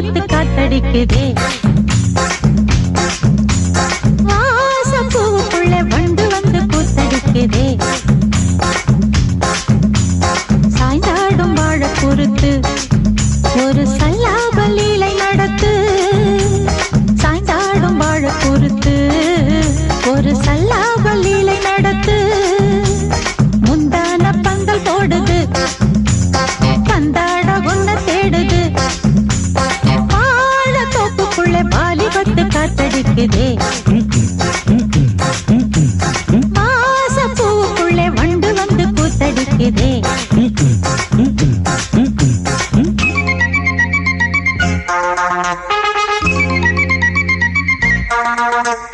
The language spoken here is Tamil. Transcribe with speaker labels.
Speaker 1: காத்து காத்தடிக்குதே. வாசப்பூவுக்குள்ள வண்டு வந்து பூத்தடிக்குதே. சாய்ந்தாடும் வாழ பொறுத்து ஒரு சல்லாபலி இருக்குது வாச வண்டு வந்து கூத்தடிக்குதே Thank you.